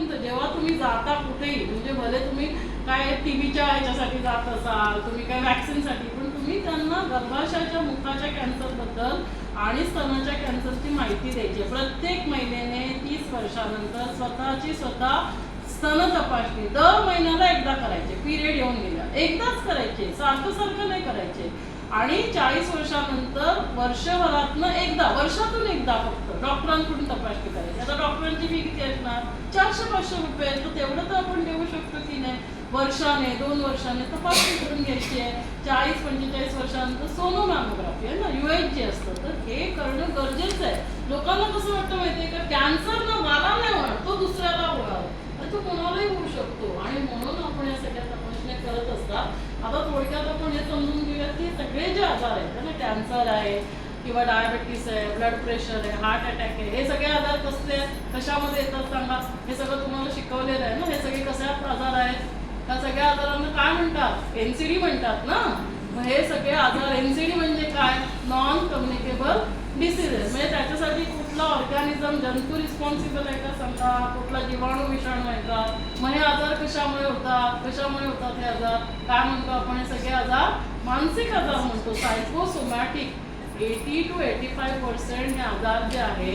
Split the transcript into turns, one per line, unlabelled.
शेवटपर्यंत जेव्हा तुम्ही जाता कुठेही म्हणजे भले तुम्ही काय टीव्हीच्या ह्याच्यासाठी जात असाल तुम्ही काय वॅक्सिनसाठी पण तुम्ही त्यांना गर्भाशयाच्या मुखाच्या कॅन्सरबद्दल आणि स्तनाच्या कॅन्सरची माहिती द्यायची. प्रत्येक महिन्याने तीस वर्षानंतर स्वतःची स्वतः स्तन तपासणी दर महिन्याला एकदा करायचे पिरियड येऊन गेला एकदाच करायचे सारखं सारखं नाही करायचे. आणि चाळीस वर्षानंतर वर्षभरातनं एकदा वर्षातून एकदा फक्त डॉक्टरांकडून आता किती असणार चारशे पाचशे रुपये तर तेवढं तर आपण देऊ शकतो की नाही? वर्षाने दोन वर्षाने तपासणी करून घ्यायची आहे. चाळीस पंचेचाळीस वर्षानंतर सोनोमॅमोग्राफी आहे ना? यू असतं. तर हे करणं गरजेचं आहे. लोकांना कसं वाटतं माहितीये का? कॅन्सर ना मला नाही होणार तो दुसऱ्याला होणार. तर तो कोणालाही होऊ शकतो. आणि म्हणून आपण या सगळ्या तपासण्या करत असतात आता थोडक्यात आपण हे समजून घेऊया की सगळे जे आजार आहेत ना कॅन्सर आहे किंवा डायबेटीस आहे ब्लड प्रेशर आहे हार्ट अटॅक आहे हे सगळे आजार कसले कशामध्ये येतात सांगा? हे सगळं तुम्हाला शिकवलेलं आहे ना? हे सगळे कसे आजार आहेत. त्या सगळ्या आजारांना काय म्हणतात? एनसीडी म्हणतात ना? मग हे सगळे आजार एनसीडी म्हणजे काय? नॉन कम्युनिकेबल डिसीजेस म्हणजे त्याच्यासाठी कुठला ऑर्गॅनिझम जंतू रिस्पॉन्सिबल आहे का सांगा? कुठला जीवाणू विषाणू आहे का? मग हे आजार कशामुळे होतात? कशामुळे होतात हे आजार? काय म्हणतो आपण? हे सगळे आजार मानसिक आजार म्हणतो. Psychosomatic eighty two eighty five percent हे आजार जे आहेत